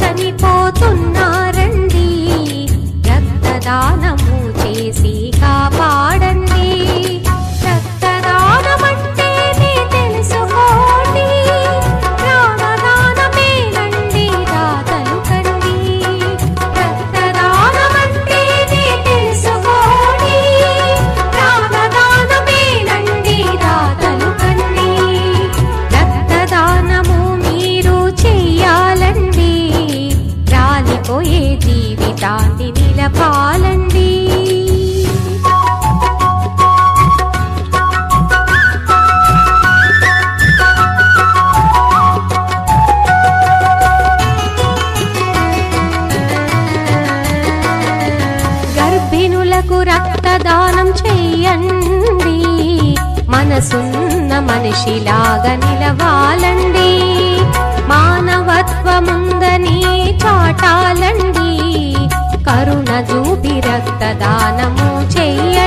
చనిపోతున్నారండి రక్తదానము చేసి రాబోయే జీవితాన్ని నిలపాలండి. గర్భిణులకు రక్తదానం చెయ్యండి మనసున్న మనిషిలాగా నిలవాలండి. మానవత్వముందని చాటాలండి కరుణ చూపి రక్తదానము చెయ్య.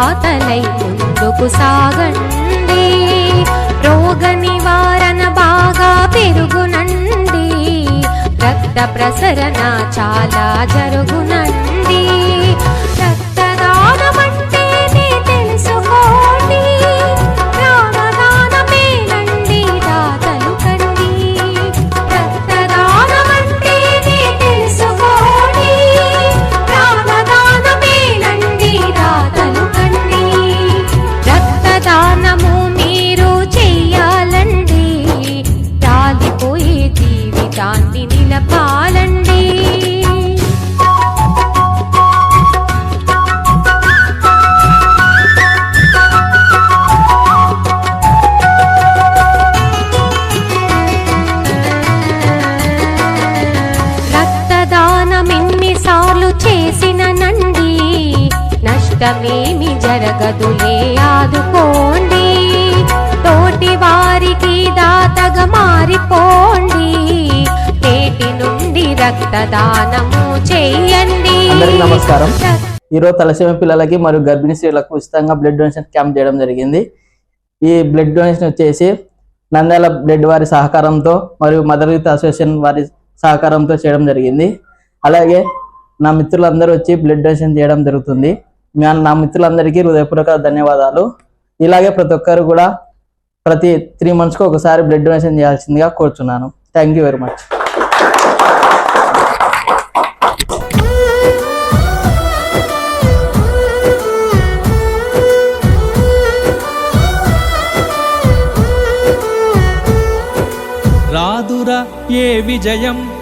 రక్తదాతలై ముందుకు సాగండి. రోగ నివారణ బాగా పెరుగునండి. రక్త ప్రసరణ చాలా జరుగును చేసిననండి నష్టమేమి జరగదులే ఆదుకోండి. తోటి వారికి దాతగా మారిపోండి. నేటి నుండి రక్తదానము చేయండి. నమస్కారం. ఈరోజు తలసీమ పిల్లలకి మరియు గర్భిణీ స్త్రీలకు ఉచితంగా బ్లడ్ డొనేషన్ క్యాంప్ చేయడం జరిగింది. ఈ బ్లడ్ డొనేషన్ వచ్చేసి నంద్యాల బ్లడ్ వారి సహకారంతో మరియు మదర్ యూత్ అసోసియేషన్ వారి సహకారంతో చేయడం జరిగింది. అలాగే నా మిత్రులందరూ వచ్చి బ్లడ్ డొనేషన్ చేయడం జరుగుతుంది. నా మిత్రులందరికీ హృదయపూర్వక ధన్యవాదాలు. ఇలాగే ప్రతి ఒక్కరు కూడా ప్రతి త్రీ మంత్స్కి ఒకసారి బ్లడ్ డొనేషన్ చేయాల్సిందిగా కోరుచున్నాను. Thank you very much. రాదురా ఏ విజయం?